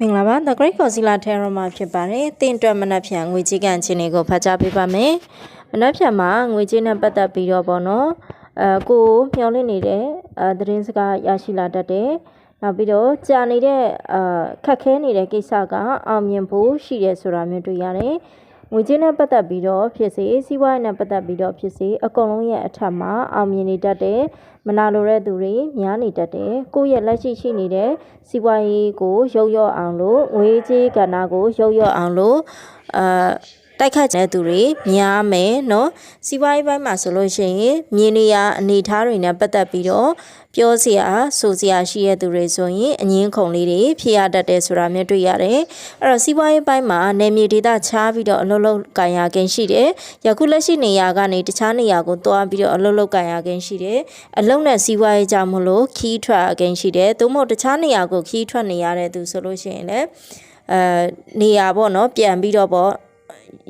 မင်္ဂလာပါ The Great Concealer Tarot မှာဖြစ်ပါတယ်။တင်တွက်မနက်ဖြန်ငွေကြေးကန်ခြင်းတွေကိုဖတ်ကြားပေးပါမယ်။မနက်ဖြန်မှာငွေကြေးနဲ့ပတ်သက်ပြီးတော့ပေါ့နော်။အဲကိုမျှော်လင့်နေတဲ့အဲသတင်းစကားရရှိလာတတ်တယ်။နောက်ပြီးတော့ကြာနေတဲ့အာခက်ခဲနေတဲ့ကိစ္စကအောင်မြင်ဖို့ရှိတယ်ဆိုတာမျိုးတွေ့ရတယ်။ ငွေကြေးနဲ့ပတ်သက်ပြီးတော့ဖြစ်စေစီးပွားရေးနဲ့ပတ်သက်ပြီးတော့ဖြစ်စေအကုန်လုံးရဲ့အထက်မှာအောင်မြင်နေတတ်တယ်မနာလိုတဲ့သူတွေများနေတတ်တယ်ကိုယ့်ရဲ့လက်ရှိရှိနေတဲ့စီးပွားရေးကိုရုပ်ရော့အောင်လို့ငွေကြေးကဏ္ဍကိုရုပ်ရော့အောင်လို့အာ တိုက်ခတ်တဲ့သူတွေများမယ်နော်စီးပွားရေးပိုင်းမှာဆိုလို့ရှိရင်မြင်းနေရအနေထားတွေနဲ့ပတ်သက်ပြီးတော့ပြောစရာဆိုစရာရှိတဲ့သူတွေဆိုရင်အငင်းခုန်လေးတွေဖြစ်ရတတ်တယ်ဆိုတာမျိုးတွေ့ရတယ်အဲ့တော့စီးပွားရေးပိုင်းမှာနယ်မြေဒေသချားပြီးတော့အလုပ်လုပ်ကံရခြင်းရှိတယ်ယခုလက်ရှိနေရာကနေတခြားနေရာကိုသွားပြီးတော့အလုပ်လုပ်ကံရခြင်းရှိတယ်အလုပ်နဲ့စီးပွားရေးကြောင့်မလို့ခီးထွက်ခြင်းရှိတယ်သို့မဟုတ်တခြားနေရာကိုခီးထွက်နေရတဲ့သူဆိုလို့ရှိရင်လည်းအဲနေရာပေါ့နော်ပြန်ပြီးတော့ပေါ့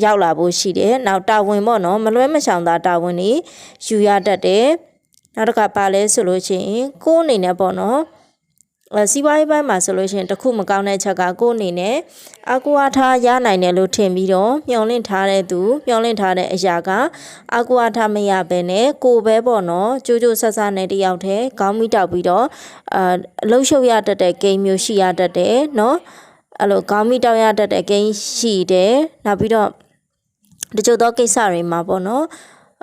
ရောက်လာဖို့ရှိတယ်။နောက်တာဝန်ပေါ့နော်မလွဲမရှောင်သာတာဝန်တွေယူရတတ်တယ်။နောက်တစ်ခါပါလဲဆိုလို့ရှိရင်ကိုယ်အနေနဲ့ပေါ့နော်အဲစီးပွားရေးပိုင်းမှာဆိုလို့ရှိရင်တခုမကောင်းတဲ့ချက်ကကိုယ်အနေနဲ့အကူအားထားရနိုင်တယ်လို့ထင်ပြီးတော့မျှော်လင့်ထားတဲ့သူမျှော်လင့်ထားတဲ့အရာကအကူအားထားမရဘဲနဲ့ကိုယ်ပဲပေါ့နော်ကြိုးကြိုးဆဆနဲ့တယောက်တည်းခေါင်းမိတောက်ပြီးတော့အာအလုံးရှုပ်ရတတ်တဲ့ဂိမ်းမျိုးရှိရတတ်တယ်နော် အဲ့လိုခေါင်းမိတောက်ရတတ်တဲ့ဂိမ်းရှိတယ်နောက်ပြီးတော့တချို့သောကိစ္စတွေမှာပေါ့နော်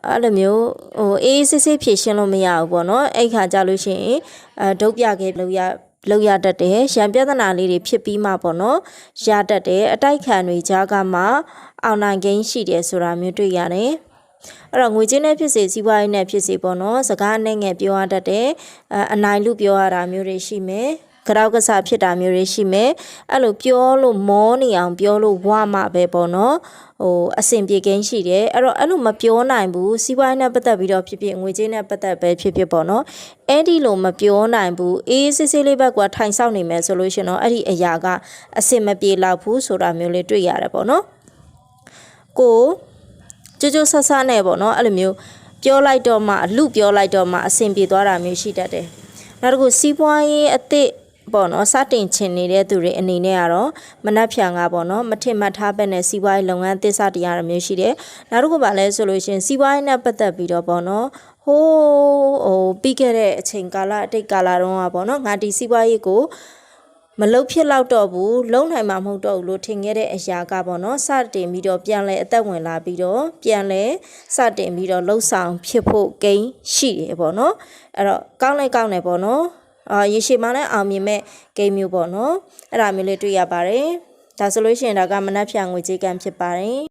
အဲ့လိုမျိုးဟိုအေးအေးဆေးဆေးဖြေရှင်းလို့မရဘူးပေါ့နော်အဲ့ခါကြလို့ရှိရင်အဲဒုတ်ပြခဲ့လို့ရလောက်ရတတ်တယ်ရံပြဿနာလေးတွေဖြစ်ပြီးမှပေါ့နော်ရတတ်တယ်အတိုက်ခံတွေကြားကမှအောင်နိုင်ကိန်းရှိတယ်ဆိုတာမျိုးတွေ့ရတယ်အဲ့တော့ငွေချင်းနဲ့ဖြစ်စေစီးပွားရေးနဲ့ဖြစ်စေပေါ့နော်စကားနဲ့ငယ်ပြောရတတ်တယ်အအနိုင်လူပြောရတာမျိုးတွေရှိမယ် ကြောက်ကစားဖြစ်တာမျိုးတွေရှိမယ်အဲ့လိုပြောလို့မောနေအောင်ပြောလို့ဝမှပဲပေါ့နော်ဟိုအဆင်ပြေကင်းရှိတယ်အဲ့တော့အဲ့လိုမပြောနိုင်ဘူးစီးပွားရေးနဲ့ပတ်သက်ပြီးတော့ဖြစ်ဖြစ်ငွေကြေးနဲ့ပတ်သက်ပဲဖြစ်ဖြစ်ပေါ့နော်အဲ့ဒီလိုမပြောနိုင်ဘူးအေးစစ်စစ်လေးဘက်ကထိုင်ဆောက်နေမယ်ဆိုလို့ရှင်တော့အဲ့ဒီအရာကအဆင်မပြေတော့ဘူးဆိုတာမျိုးလေးတွေ့ရတယ်ပေါ့နော်ကိုကြိုးကြိုးဆဆနဲ့ပေါ့နော်အဲ့လိုမျိုးပြောလိုက်တော့မှအလူပြောလိုက်တော့မှအဆင်ပြေသွားတာမျိုးရှိတတ်တယ်နောက်တစ်ခုစီးပွားရေးအသစ် ပေါ့နော်စတင်ချင်နေတဲ့သူတွေအနေနဲ့ကတော့မနှက်ဖြံကပေါ့နော်မထင်မှတ်ထားပဲနဲ့စီးပွားရေးလုပ်ငန်းသစ်စတရားရမျိုးရှိတယ်နောက်တစ်ခုပါလဲဆိုလို့ရှင်စီးပွားရေးနဲ့ပတ်သက်ပြီးတော့ပေါ့နော်ဟိုးဟိုပြီးခဲ့တဲ့အချိန်ကာလအတိတ်ကာလတုန်းကပေါ့နော်ငါဒီစီးပွားရေးကိုမလုတ်ဖြစ်တော့တော့ဘူးလုံနိုင်မှာမဟုတ်တော့ဘူးလို့ထင်ခဲ့တဲ့အရာကပေါ့နော်စတင်ပြီးတော့ပြန်လဲအသက်ဝင်လာပြီးတော့ပြန်လဲစတင်ပြီးတော့လှုပ်ဆောင်ဖြစ်ဖို့ဂိမ်းရှိတယ်ပေါ့နော်အဲ့တော့ကောင်းလိုက်ကောင်းတယ်ပေါ့နော် အာရေရှည်မှလည်းအောင်မြင်မဲ့ဂိမ်းမျိုးပေါ့နော်အဲ့ဒါမျိုးလေးတွေ့ရပါတယ်ဒါဆိုလို့ရှိရင်ဒါကမနက်ဖြန်ငွေကြေးကံဖြစ်ပါတယ်